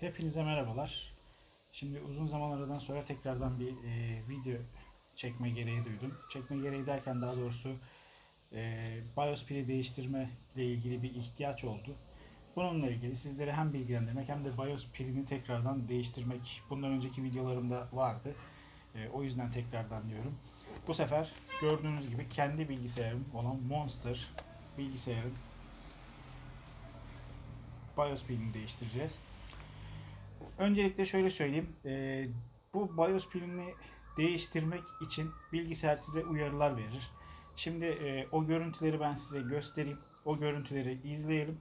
Hepinize merhabalar. Şimdi uzun zaman aradan sonra tekrardan bir e, video çekme gereği duydum. Çekme gereği derken daha doğrusu e, BIOS pili değiştirme ile ilgili bir ihtiyaç oldu. Bununla ilgili sizlere hem bilgilendirmek hem de BIOS pilini tekrardan değiştirmek. Bundan önceki videolarımda vardı. E, o yüzden tekrardan diyorum. Bu sefer gördüğünüz gibi kendi bilgisayarım olan Monster bilgisayarın BIOS pilini değiştireceğiz. Öncelikle şöyle söyleyeyim. Ee, bu BIOS pilini değiştirmek için bilgisayar size uyarılar verir. Şimdi e, o görüntüleri ben size göstereyim. O görüntüleri izleyelim.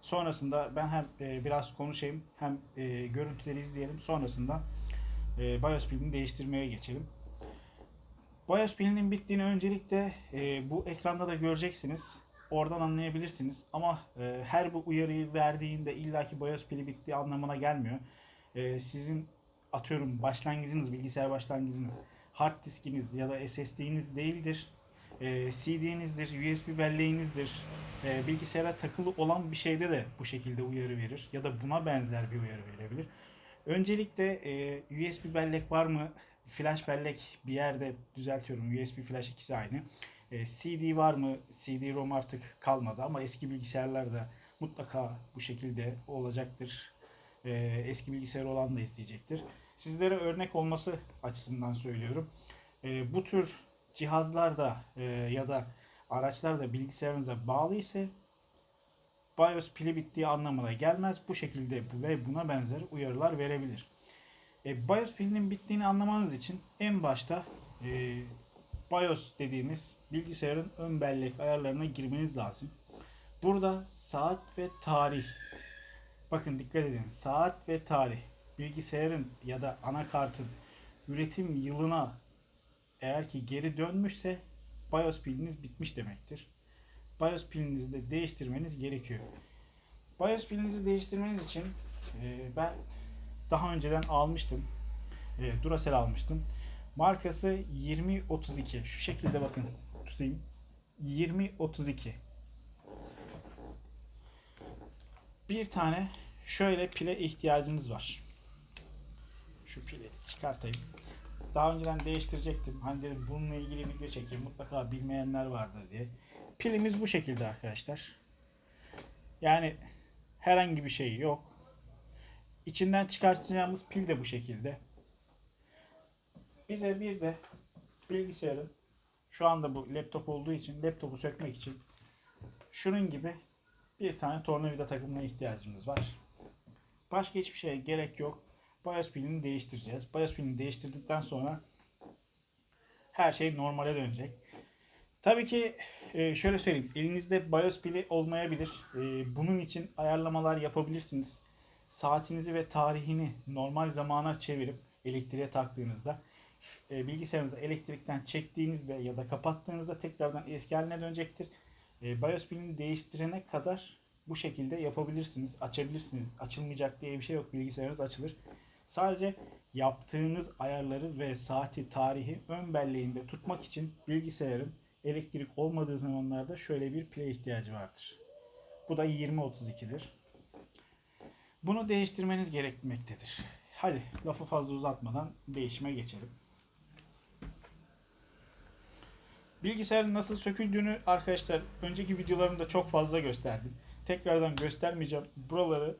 Sonrasında ben hem e, biraz konuşayım hem e, görüntüleri izleyelim. Sonrasında e, BIOS pilini değiştirmeye geçelim. BIOS pilinin bittiğini öncelikle e, bu ekranda da göreceksiniz. Oradan anlayabilirsiniz. Ama e, her bu uyarıyı verdiğinde illaki BIOS pili bittiği anlamına gelmiyor. E, sizin atıyorum başlangıcınız, bilgisayar başlangıcınız, hard diskiniz ya da SSD'niz değildir. E, CD'nizdir, USB belleğinizdir. E, bilgisayara takılı olan bir şeyde de bu şekilde uyarı verir. Ya da buna benzer bir uyarı verebilir. Öncelikle e, USB bellek var mı? Flash bellek bir yerde düzeltiyorum. USB flash ikisi aynı. E, CD var mı? CD-ROM artık kalmadı ama eski bilgisayarlarda mutlaka bu şekilde olacaktır. E, eski bilgisayar olan da isteyecektir. Sizlere örnek olması açısından söylüyorum. E, bu tür cihazlarda e, ya da araçlarda bilgisayarınıza bağlı ise BIOS pili bittiği anlamına gelmez. Bu şekilde ve buna benzer uyarılar verebilir. E, BIOS pilinin bittiğini anlamanız için en başta e, BIOS dediğimiz bilgisayarın ön bellek ayarlarına girmeniz lazım. Burada saat ve tarih. Bakın dikkat edin. Saat ve tarih. Bilgisayarın ya da anakartın üretim yılına eğer ki geri dönmüşse BIOS piliniz bitmiş demektir. BIOS pilinizi de değiştirmeniz gerekiyor. BIOS pilinizi değiştirmeniz için e, ben daha önceden almıştım. E, Duracell almıştım. Markası 2032. Şu şekilde bakın tutayım. 2032. Bir tane şöyle pile ihtiyacınız var. Şu pili çıkartayım. Daha önceden değiştirecektim. Hani dedim bununla ilgili video çekeyim. Mutlaka bilmeyenler vardır diye. Pilimiz bu şekilde arkadaşlar. Yani herhangi bir şey yok. İçinden çıkartacağımız pil de bu şekilde. Bize bir de bilgisayarın şu anda bu laptop olduğu için laptopu sökmek için şunun gibi bir tane tornavida takımına ihtiyacımız var. Başka hiçbir şeye gerek yok. BIOS pilini değiştireceğiz. BIOS pilini değiştirdikten sonra her şey normale dönecek. Tabii ki e, şöyle söyleyeyim. Elinizde BIOS pili olmayabilir. E, Bunun için ayarlamalar yapabilirsiniz. Saatinizi ve tarihini normal zamana çevirip elektriğe taktığınızda e, bilgisayarınızı elektrikten çektiğinizde ya da kapattığınızda tekrardan eski haline dönecektir. E, BIOS pilini değiştirene kadar bu şekilde yapabilirsiniz, açabilirsiniz. Açılmayacak diye bir şey yok. Bilgisayarınız açılır. Sadece yaptığınız ayarları ve saati, tarihi ön belleğinde tutmak için bilgisayarın elektrik olmadığı zamanlarda şöyle bir pile ihtiyacı vardır. Bu da 2032'dir. Bunu değiştirmeniz gerekmektedir. Hadi lafı fazla uzatmadan değişime geçelim. Bilgisayarın nasıl söküldüğünü arkadaşlar önceki videolarımda çok fazla gösterdim. Tekrardan göstermeyeceğim. Buraları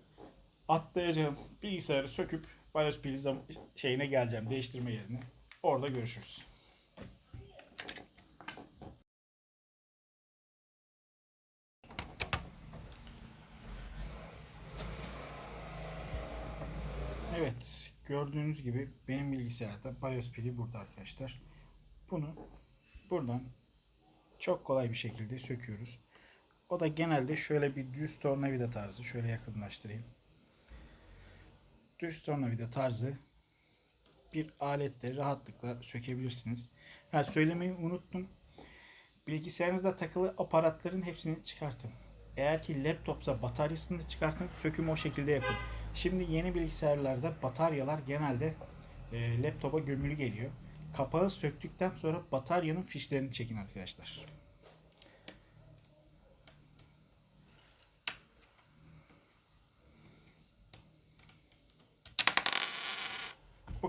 atlayacağım. Bilgisayarı söküp BIOS zam- şeyine geleceğim. Değiştirme yerine. Orada görüşürüz. Evet. Gördüğünüz gibi benim bilgisayarda BIOS pili burada arkadaşlar. Bunu buradan çok kolay bir şekilde söküyoruz. O da genelde şöyle bir düz tornavida tarzı. Şöyle yakınlaştırayım. Düz tornavida tarzı bir aletle rahatlıkla sökebilirsiniz. Ha, söylemeyi unuttum. Bilgisayarınızda takılı aparatların hepsini çıkartın. Eğer ki laptopsa bataryasını da çıkartın. Sökümü o şekilde yapın. Şimdi yeni bilgisayarlarda bataryalar genelde e, laptopa gömülü geliyor. Kapağı söktükten sonra bataryanın fişlerini çekin arkadaşlar.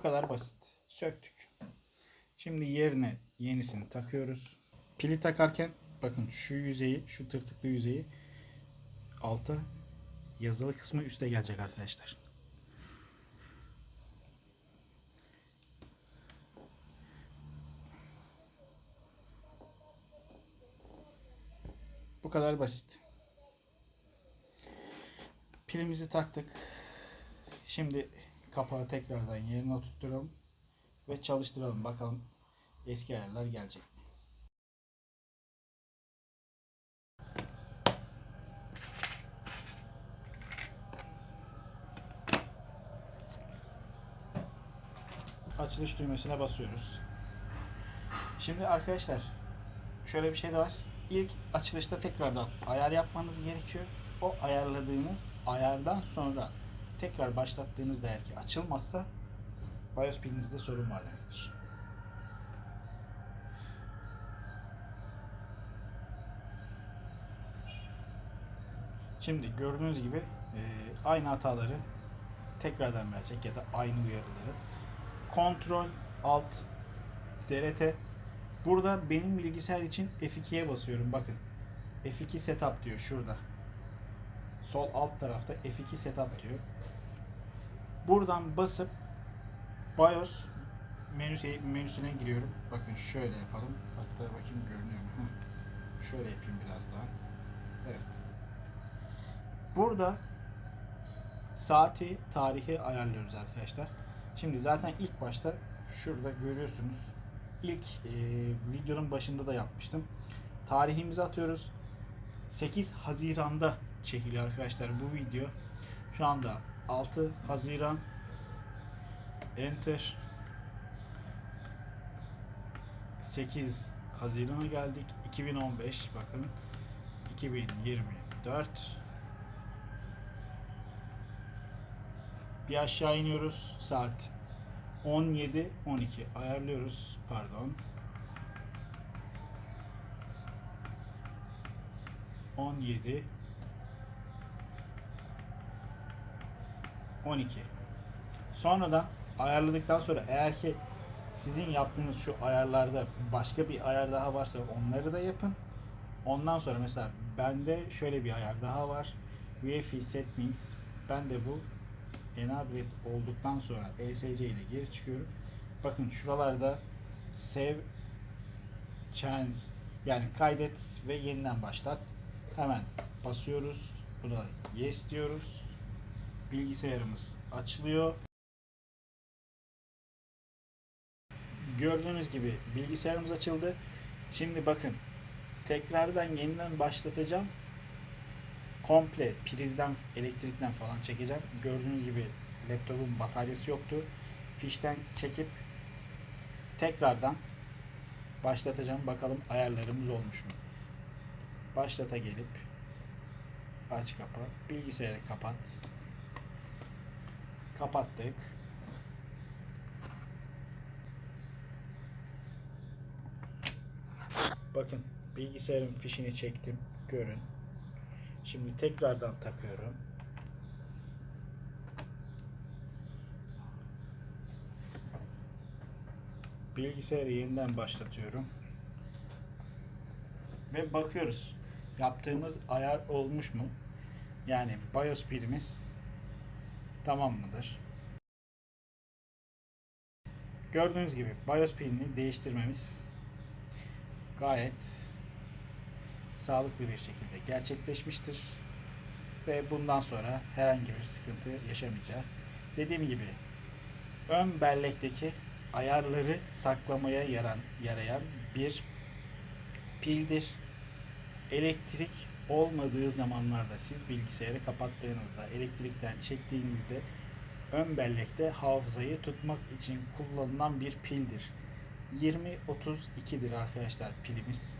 kadar basit. Söktük. Şimdi yerine yenisini takıyoruz. Pili takarken bakın şu yüzeyi, şu tırtıklı yüzeyi alta yazılı kısmı üste gelecek arkadaşlar. Bu kadar basit. Pilimizi taktık. Şimdi kapağı tekrardan yerine oturtturalım ve çalıştıralım. Bakalım eski ayarlar gelecek. Açılış düğmesine basıyoruz. Şimdi arkadaşlar şöyle bir şey de var. İlk açılışta tekrardan ayar yapmanız gerekiyor. O ayarladığınız ayardan sonra tekrar başlattığınızda eğer ki açılmazsa BIOS pilinizde sorun var demektir. Şimdi gördüğünüz gibi e, aynı hataları tekrardan verecek ya da aynı uyarıları. Kontrol Alt DRT Burada benim bilgisayar için F2'ye basıyorum. Bakın. F2 setup diyor şurada. Sol alt tarafta F2 setup diyor. Buradan basıp BIOS menüsü, menüsüne giriyorum. Bakın şöyle yapalım. Hatta bakayım görünüyor mu? Heh. Şöyle yapayım biraz daha. Evet. Burada saati, tarihi ayarlıyoruz arkadaşlar. Şimdi zaten ilk başta şurada görüyorsunuz. İlk e, videonun başında da yapmıştım. Tarihimizi atıyoruz. 8 Haziran'da çekiliyor arkadaşlar bu video. Şu anda 6 Haziran Enter 8 Haziran'a geldik. 2015 bakın 2024 bir aşağı iniyoruz saat 17 12 ayarlıyoruz pardon 17 12 sonradan ayarladıktan sonra eğer ki sizin yaptığınız şu ayarlarda başka bir ayar daha varsa onları da yapın. Ondan sonra mesela bende şöyle bir ayar daha var. UEFI settings. Ben de bu enable olduktan sonra ESC ile geri çıkıyorum. Bakın şuralarda save change yani kaydet ve yeniden başlat. Hemen basıyoruz. Buna yes diyoruz. Bilgisayarımız açılıyor. Gördüğünüz gibi bilgisayarımız açıldı. Şimdi bakın tekrardan yeniden başlatacağım. Komple prizden, elektrikten falan çekeceğim. Gördüğünüz gibi laptopun bataryası yoktu. Fişten çekip tekrardan başlatacağım. Bakalım ayarlarımız olmuş mu? Başlata gelip aç kapa. Bilgisayarı kapat. Kapattık. Bakın bilgisayarın fişini çektim. Görün. Şimdi tekrardan takıyorum. Bilgisayarı yeniden başlatıyorum. Ve bakıyoruz. Yaptığımız ayar olmuş mu? Yani BIOS pilimiz tamam mıdır? Gördüğünüz gibi BIOS pilini değiştirmemiz gayet sağlıklı bir şekilde gerçekleşmiştir. Ve bundan sonra herhangi bir sıkıntı yaşamayacağız. Dediğim gibi ön bellekteki ayarları saklamaya yaran, yarayan bir pildir. Elektrik olmadığı zamanlarda siz bilgisayarı kapattığınızda, elektrikten çektiğinizde ön bellekte hafızayı tutmak için kullanılan bir pildir. 20-32'dir arkadaşlar pilimiz.